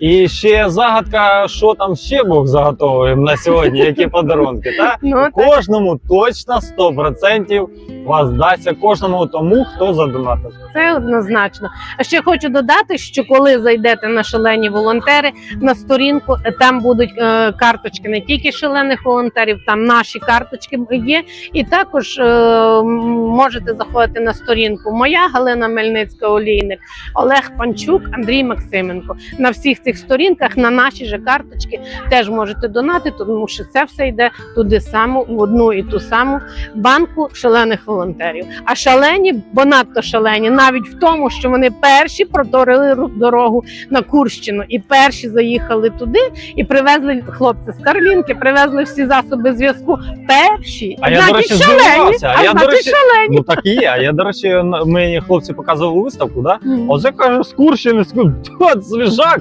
І ще загадка, що там ще Бог заготовив на сьогодні, які подарунки. Та? Ну, так. Кожному точно 100% вас дасться кожному тому, хто задонатив. Це однозначно. А ще хочу додати, що коли зайдете на шалені волонтери на сторінку, е, там будуть е, карточки не тільки шалених волонтерів, там наші карточки є. І також е, можете заходити на сторінку. Моя Галина Мельницька олійник, Олег Панчук, Андрій Максименко. На всіх цих сторінках на наші же карточки теж можете донати, тому що це все йде туди саму в одну і ту саму банку шалених волонтерів. А шалені, бо надто шалені, навіть в тому, що вони перші проторили дорогу на Курщину і перші заїхали туди і привезли хлопці з Карлінки, привезли всі засоби зв'язку. Перші А я, до речі, шалені, а Я, до речі, шалені. ну так і є. А я, до речі, мені хлопці показували виставку, да? Мгм. Оце каже, з Курщини, з Кур- Та, свіжак,